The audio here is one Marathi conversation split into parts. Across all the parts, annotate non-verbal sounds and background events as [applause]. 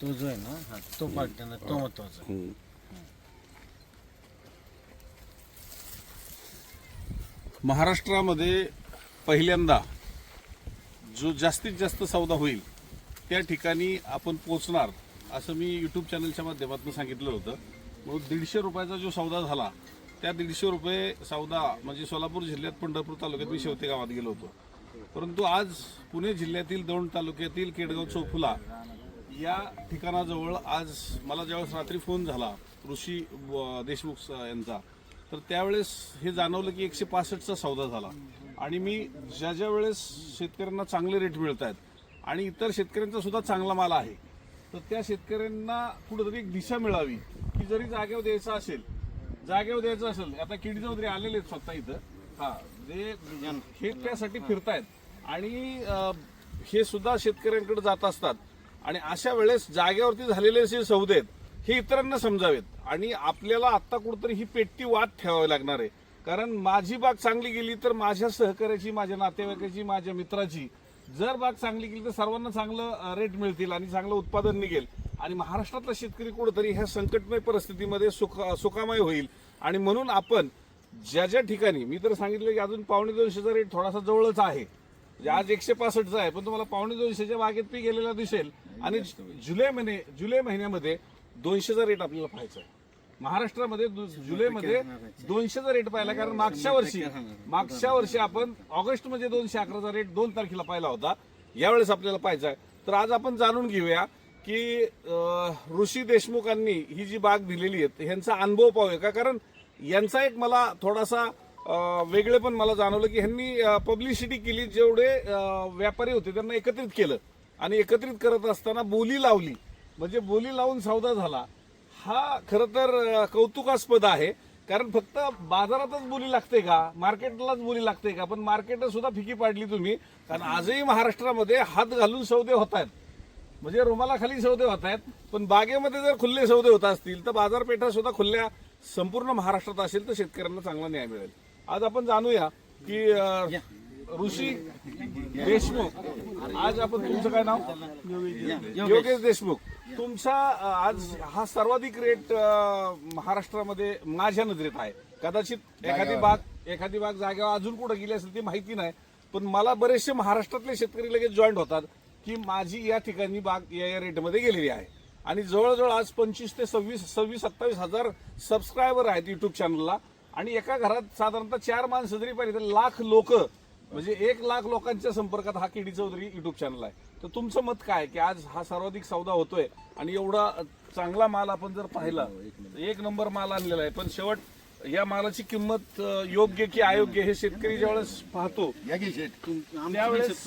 तो जो आहे ना हा तो पार्ट देणार तो महत्त्वाचा आहे. हम्म. महाराष्ट्रामध्ये पहिल्यांदा जो जास्तीत जास्त सौदा होईल त्या ठिकाणी आपण पोचणार असं मी यूट्यूब चॅनलच्या माध्यमातून सांगितलं होतं म्हणून दीडशे रुपयाचा जो सौदा झाला त्या दीडशे रुपये सौदा म्हणजे सोलापूर जिल्ह्यात पंढरपूर तालुक्यात मी शेवते गावात गेलो होतो परंतु आज पुणे जिल्ह्यातील दौंड तालुक्यातील केडगाव चौफुला या ठिकाणाजवळ आज मला ज्यावेळेस रात्री फोन झाला ऋषी व- देशमुख यांचा तर त्यावेळेस हे जाणवलं की एकशे पासष्टचा सौदा झाला. आणि मी ज्या ज्या वेळेस शेतकऱ्यांना चांगले रेट मिळत आहेत आणि इतर शेतकऱ्यांचा सुद्धा चांगला माल आहे तर त्या शेतकऱ्यांना कुठेतरी एक दिशा मिळावी की जरी जागेवर द्यायचं असेल जागेवर द्यायचं असेल आता किडी चौधरी आलेले आहेत स्वतः इथं हा जे हे त्यासाठी फिरतायत. आणि हे सुद्धा शेतकऱ्यांकडे जात असतात. आणि अशा वेळेस जागेवरती झालेले जे सौदे आहेत हे इतरांना समजावेत. आणि आपल्याला आता कुठेतरी ही पेटती वाद ठेवावी लागणार आहे. कारण माझी बाग चांगली गेली तर माझ्या सहकार्याची माझ्या नातेवाईकाची माझ्या मित्राची जर बाग चांगली गेली तर सर्वांना चांगलं रेट मिळतील आणि चांगलं उत्पादन निघेल. आणि महाराष्ट्रातला शेतकरी कुठेतरी ह्या संकटमय परिस्थितीमध्ये सुख सुखामय होईल. आणि म्हणून आपण ज्या ज्या ठिकाणी मी तर सांगितलं की अजून पावणे दोनशेचा रेट थोडासा जवळच आहे. म्हणजे आज एकशे पासष्टचा आहे पण तुम्हाला पावणे दोनशेच्या बागेत पी गेलेला दिसेल. आणि जुलै महिने जुलै महिन्यामध्ये दोनशेचा रेट आपल्याला पाहायचा आहे. महाराष्ट्रामध्ये जुलैमध्ये दोनशेचा रेट पाहिला कारण मागच्या वर्षी मागच्या वर्षी आपण ऑगस्टमध्ये दोनशे अकराचा रेट दोन तारखेला पाहिला होता. यावेळेस आपल्याला पाहायचा आहे. तर आज आपण जाणून घेऊया की ऋषी देशमुखांनी ही जी बाग दिलेली आहे ह्यांचा अनुभव पाहूया का? कारण यांचा एक मला थोडासा वेगळे पण मला जाणवलं की ह्यांनी पब्लिसिटी केली जेवढे व्यापारी होते त्यांना एकत्रित केलं. आणि एकत्रित करत असताना बोली लावली. म्हणजे बोली लावून सौदा झाला. हा खरं तर कौतुकास्पद आहे. कारण फक्त बाजारातच बोली लागते का? मार्केटलाच बोली लागते का? पण मार्केट सुद्धा फिकी पाडली तुम्ही. कारण आजही महाराष्ट्रामध्ये हात घालून सौदे होत आहेत. म्हणजे रुमाला खाली सौदे होत आहेत. पण बागेमध्ये जर खुल्ले सौदे होत असतील तर बाजारपेठा सुद्धा खुल्या संपूर्ण महाराष्ट्रात असेल तर शेतकऱ्यांना चांगला न्याय मिळेल. आज आपण जाणूया की ऋषी देशमुख आज आपण तुमचं काय नाव? योगेश देशमुख. तुमचा आज हा सर्वाधिक रेट महाराष्ट्रामध्ये माझ्या नजरेत आहे. कदाचित एखादी बाग एखादी बाग जागेवर अजून कुठं गेली असेल ती माहिती नाही पण मला बरेचसे महाराष्ट्रातले शेतकरी लगेच जॉईंट होतात की माझी या ठिकाणी बाग या या रेटमध्ये गेलेली आहे. आणि जवळजवळ आज पंचवीस ते सव्वीस सव्वीस सत्तावीस हजार सबस्क्रायबर आहेत युट्यूब चॅनलला आणि एका घरात साधारणतः चार माणसं जरी पाहिजे तर लाख लोक म्हणजे एक लाख लोकांच्या संपर्कात हा केडी चौधरी युट्यूब चॅनल आहे. तर तुमचं मत काय की आज हा सर्वाधिक सौदा होतोय आणि एवढा चांगला माल आपण जर पाहिला तर एक नंबर माल आणलेला आहे. पण शेवट या मालाची किंमत योग्य की अयोग्य हे शेतकरी ज्यावेळेस पाहतो त्यावेळेस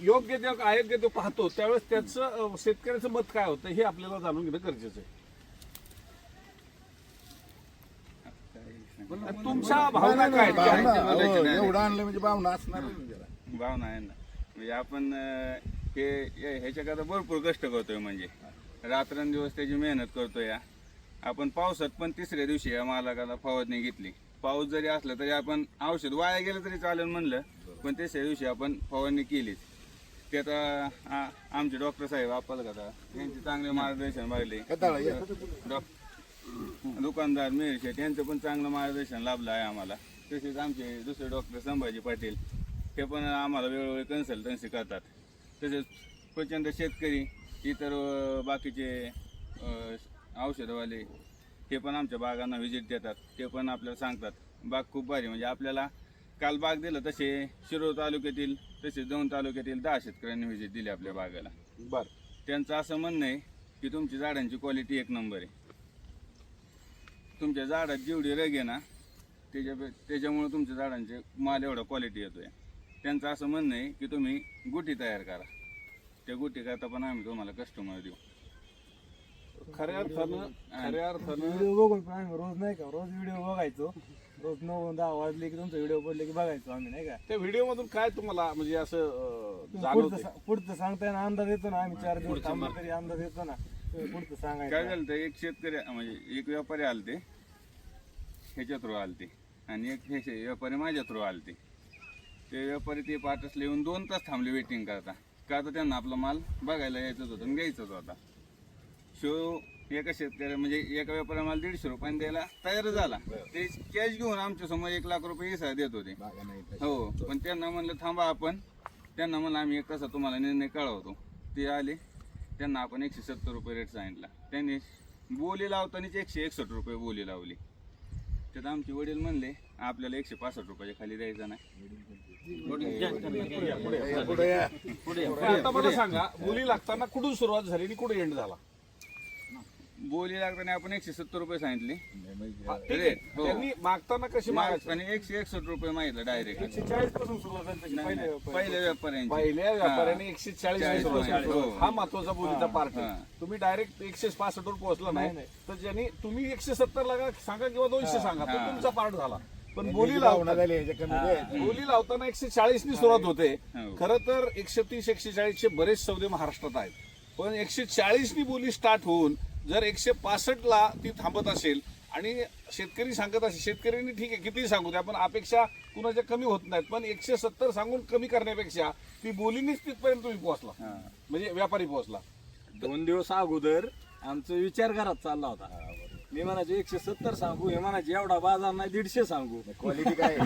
योग्य ते अयोग्य ते पाहतो त्यावेळेस त्याचं शेतकऱ्याचं मत काय होतं हे आपल्याला जाणून घेणं गरजेचं आहे. तुमच्या भावना काय? एवढं आणलं म्हणजे भावना असणार भावना आहे ना. म्हणजे आपण हे हे- ह्याच्याकरता भरपूर कष्ट करतोय म्हणजे. रात्रंदिवस त्याची मेहनत करतोय या. आपण पावसात पण तिसऱ्या दिवशी या मालकाला फवारणी घेतली. पाऊस जरी असला तरी आपण औषध वाया गेलं तरी चालेल म्हणलं पण तिसऱ्या दिवशी आपण फवारणी केलीच. ते आता आ- आमचे डॉक्टर साहेब आपल्याला का यांचे चांगले मार्गदर्शन. डॉक्टर दुकानदार मेहर शेठ यांचं पण चांगलं मार्गदर्शन लाभलं आहे आम्हाला. तसेच आमचे दुसरे डॉक्टर संभाजी पाटील ते पण आम्हाला वेळोवेळी कन्सल्टन्सी करतात. तसेच प्रचंड शेतकरी इतर अं, बाकीचे अं, औषधवाले ते पण आमच्या बागांना व्हिजिट देतात. ते पण आपल्याला सांगतात. बाग खूप भारी म्हणजे आपल्याला काल बाग दिलं तसे शिरोळ तालुक्यातील तसेच दौंड तालुक्यातील दहा शेतकऱ्यांनी व्हिजिट दिली आपल्या बागाला. बर. त्यांचं असं म्हणणं आहे की तुमची झाडांची क्वालिटी एक नंबर आहे. तुमच्या झाडात जेवढी रग आहे ना त्याच्या त्याच्यामुळे तुमच्या झाडांचे माल एवढा क्वालिटी येतोय. त्यांचं असं म्हणणं आहे की तुम्ही गुटी तयार करा. त्या गुटी करता पण आम्ही तुम्हाला कस्टमर देऊ. खऱ्या अर्थानं खऱ्या अर्थानं व्हिडिओ बघून पण आम्ही रोज नाही का रोज व्हिडिओ बघायचो. रोज नऊ दहा वाजले की तुमचा व्हिडिओ पडले की बघायचो आम्ही नाही का? त्या व्हिडिओ मधून काय तुम्हाला म्हणजे असं अं, जाणवतंय? पुढचं सा- पुढचं सांगताय ना अंदाज येतो ना आम्ही चार दिवस थांबलो तरी अंदाज येतो ना. पुढचं काय सांगायचं. झालं तर एक शेतकरी म्हणजे एक व्यापारी आलते. ह्याच्या थ्रू आलते. आणि एक हे शे- व्यापारी माझ्या थ्रू आलते. ते व्यापारी ते पाठसले येऊन दोन तास थांबले वेटिंग करता. का तर त्यांना आपला माल बघायला यायचंच होतं आणि घ्यायचंच होता. शो एका शेतकऱ्या म्हणजे एका व्यापाऱ्याला माल दीडशे रुपयाने द्यायला तयार झाला. ते कॅश घेऊन आमच्यासमोर एक लाख रुपये इसा देत होते. हो पण त्यांना म्हणलं थांबा आपण. त्यांना म्हणलं आम्ही एक कसा तुम्हाला निर्णय कळवतो ते आले. त्यांना आपण एकशे सत्तर रुपये रेट सांगितला. त्यांनी बोली लावतानाच एकशे एकसष्ट रुपये बोली लावली. त्यात आमचे वडील म्हणले आपल्याला एकशे पासष्ट रुपयाच्या खाली द्यायचं नाही. पुढे सांगा बोली लागताना कुठून सुरुवात झाली आणि कुठे एंड झाला? बोली लागताना आपण एकशे सत्तर रुपये सांगितले हा. रेट, हो. त्यांनी मागताना कशी मागायची मागताना एकशे एकसष्ट रुपये मागितलं डायरेक्ट एकशे चाळीसपासून सुरुवात झाली त्याची. पहिल्या व्यापाऱ्यांची पहिल्या व्यापाऱ्याने एकशे चाळीस चाळीस सुरुवात केली. हो. हा महत्त्वाचा बोलीचा पार्ट. आहे तुम्ही डायरेक्ट एकशे पासष्ट वर पोहोचला नाही. तर ज्यांनी तुम्ही एकशे सत्तर लागा सांगा किंवा दोनशे सांगा तो. तुमचा पार्ट झाला पण बोली द्यायची. बोली लावताना एकशे चाळीस नि सुरुवात होते हो. खरं तर एकशे तीस एकशे चाळीसचे बरेच सौदे महाराष्ट्रात आहेत पण एकशे चाळीस नी बोली स्टार्ट होऊन जर एकशे पासष्ट ला ती थांबत असेल आणि शेतकरी सांगत असेल शेतकऱ्यांनी ठीक आहे किती सांगू द्या पण अपेक्षा कुणाच्या कमी होत नाहीत. पण एकशे सत्तर सांगून कमी करण्यापेक्षा ती बोलीनीच तिथपर्यंत तुम्ही पोहोचला. म्हणजे व्यापारी पोहोचला. दोन दिवस अगोदर आमचा विचार घरात चालला होता. मी म्हणायचो एकशे सत्तर सांगू हे म्हणायचे एवढा बाजार नाही दीडशे सांगू. क्वालिटी काय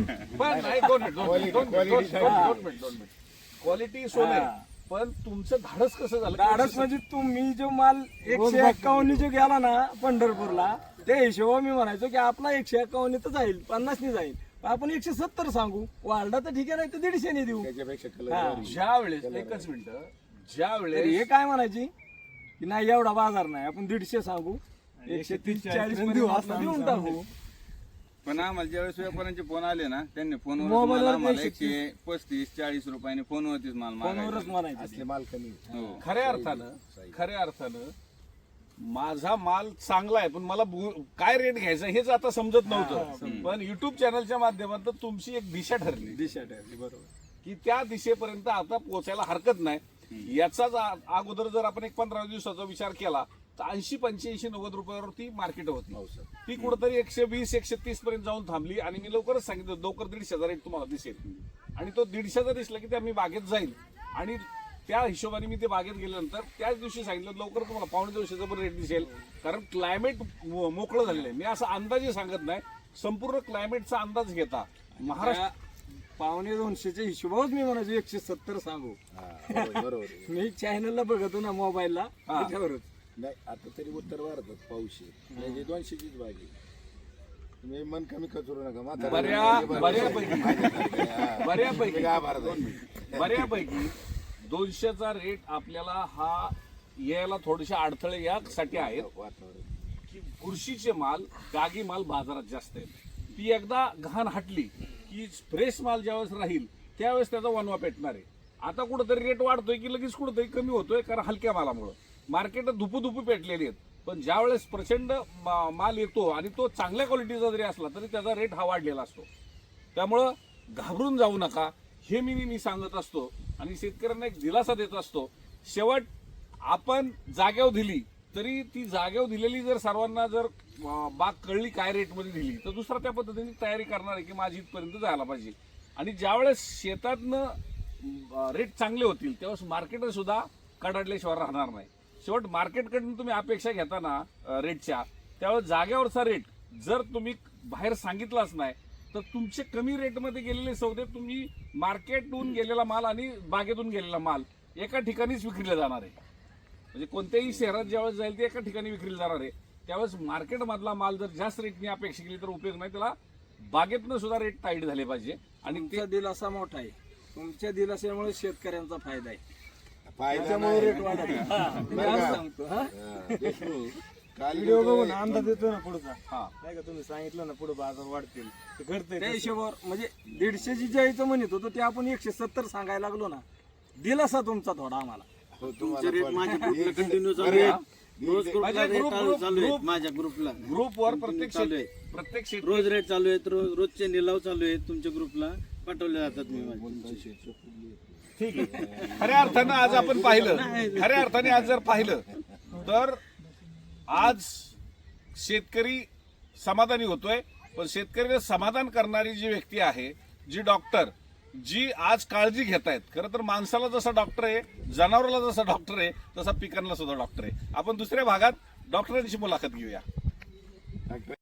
क्वालिटी [laughs] सोने. पण तुमचं धाडस कसं झालं? गाडस म्हणजे तुम्ही जो माल एकशे एक्कावन्न जो गेला ना पंढरपूरला त्या हिशोबा मी म्हणायचो की आपला एकशे एक्कावन्न तर जाईल पन्नास नि जाईल. आपण एकशे सत्तर सांगू वाढला तर ठीक आहे नाही तर दीडशे देऊ. हा. ज्या वेळेस एकच मिनिट ज्या वेळेस हे काय म्हणायची? की नाही एवढा बाजार नाही आपण दीडशे सांगू एकशे तीस चाळीस देऊन टाकू. पण आम्हाला ज्यावेळेस व्यापाऱ्यांचे फोन आले ना त्यांनी फोनवर मोबाईलवर आम्हाला एकशे पस्तीस चाळीस रुपयाने फोनवरतीच माल फोनवरच मागायचा. म्हणायचे असले माल कमी. हो. खऱ्या अर्थानं खऱ्या अर्थानं माझा माल चांगला आहे पण मला बु- काय रेट घ्यायचा हेच आता समजत नव्हतं. पण युट्यूब चॅनलच्या माध्यमातून तुमची एक दिशा ठरली. दिशा ठरली बरोबर. की त्या दिशेपर्यंत आता पोहोचायला हरकत नाही. याचाच आ- अगोदर जर आपण एक पंधरा दिवसाचा विचार केला ऐंशी पंच्याऐंशी नव्वद रुपयावरती मार्केट होत. नव्हतं ती कुठंतरी एकशे वीस एकशे तीस पर्यंत जाऊन थांबली आणि मी लवकरच सांगितलं लवकर दीडशेचा रेट तुम्हाला दिसेल. आणि तो दीडशेचा दिसला की त्या मी बागेत जाईल. आणि त्या हिशोबाने मी ते बागेत गेल्यानंतर त्याच दिवशी सांगितलं लवकर तुम्हाला पावणे दोनशेचा पण रेट दिसेल. कारण क्लायमेट मोकळं झालेलं आहे. मी असं अंदाजे सांगत नाही. संपूर्ण क्लायमेटचा अंदाज घेता. महाराष्ट्र पावणे दोनशेच्या हिशोबावर मी म्हणायचो एकशे सत्तर सांगू. हा. मी चॅनलला बघतो ना मोबाईलला. त्याच्यावरच. नाही आता तरी उत्तर भारतात पाऊस आहे. म्हणजे दोनशेचीच बागी तुम्ही मन कमी कचरू नका. म्हातारा बऱ्या. बऱ्यापैकी. हा. बऱ्यापैकी बऱ्यापैकी दोनशेचा रेट आपल्याला हा यायला थोडेसे अडथळे यासाठी आहेत. वातावरण की बुरशीचे माल गागी माल बाजारात जास्त आहेत. ती एकदा घाण हटली की फ्रेश माल ज्यावेळेस राहील त्यावेळेस त्याचा वनवा पेटणार आहे. आता कुठंतरी रेट वाढतोय की लगेच कुठंतरी कमी होतोय कारण हलक्या मालामुळं. मार्केट धुपू धुपू पेटलेली आहेत. पण ज्या वेळेस प्रचंड मा- माल येतो आणि तो चांगल्या क्वालिटीचा जरी असला तरी त्याचा रेट हा वाढलेला असतो. त्यामुळं घाबरून जाऊ नका. हे मी मी सांगत असतो आणि शेतकऱ्यांना एक दिलासा देत असतो. शेवट आपण जाग्यावर दिली तरी ती जाग्यावर दिलेली जर सर्वांना जर बाग कळली काय रेटमध्ये दिली तर दुसरा त्या पद्धतीने तयारी करणार आहे की माझी इथपर्यंत जायला पाहिजे. आणि ज्यावेळेस शेतातनं रेट चांगले होतील त्यावेळेस मार्केटसुद्धा कडाडल्याशिवाय राहणार नाही. शेवट मार्केटकडून तुम्ही अपेक्षा घेताना अं, रेटच्या त्यावेळेस जाग्यावरचा रेट जर तुम्ही बाहेर सांगितलाच नाही तर तुमचे कमी रेटमध्ये गेलेले सौदे तुम्ही मार्केटहून गेलेला माल आणि बागेतून गेलेला माल एका ठिकाणीच विक्रीला जाणार आहे. म्हणजे कोणत्याही शहरात ज्यावेळेस जाईल ते एका ठिकाणी विक्रीला जाणार आहे. त्यावेळेस मार्केटमधला माल जर जास्त रेटने अपेक्षा केली तर उपयोग नाही त्याला बागेतनं सुद्धा रेट टाईट झाले पाहिजे. आणि ते दिलासा मोठा आहे. तुमच्या दिलासामुळे शेतकऱ्यांचा फायदा आहे. फायदा त्यामुळे नाही. रेट वाढत आहे. मी बरं आज का? सांगतो हा? हा, देशमुख काल व्हिडिओ गेलो बघून तो- अंदाज येतो ना पुढचा. हा. नाही का तुम्ही सांगितलं ना पुढे बाजार वाढतील. ते घडतंय त्या हिशोबावर म्हणजे दीडशेची जायचं म्हणत होतो ते आपण एकशे सत्तर सांगायला लागलो ना. दिलासा तुमचा थोडा आम्हाला. हो, तुम्हाला quality- कंटिन्यू चालू आहे. रोज ही- ग्रुपला माझ्या रेट ग्रुप- चालू आहेत ग्रुप- माझ्या ग्रुपला ग्रुपवर प्रत्येक चालू आहे. शेत- प्रत्येक शेत रोज रेट चालू आहेत रोज रोजचे निलाव चालू आहेत तुमच्या ग्रुपला पाठवले जातात मी माझे. ठीक आहे. खऱ्या अर्थानं आज आपण पाहिलं. खऱ्या अर्थाने आज जर पाहिलं तर आज शेतकरी समाधानी होतोय. पण शेतकरीला समाधान करणारी जी व्यक्ती आहे जी डॉक्टर जी आज काळजी घेत आहेत खरं तर माणसाला जसा डॉक्टर आहे जनावराला जसा डॉक्टर आहे तसा पिकांना सुद्धा डॉक्टर आहे. आपण दुसऱ्या भागात डॉक्टरांची मुलाखत घेऊया.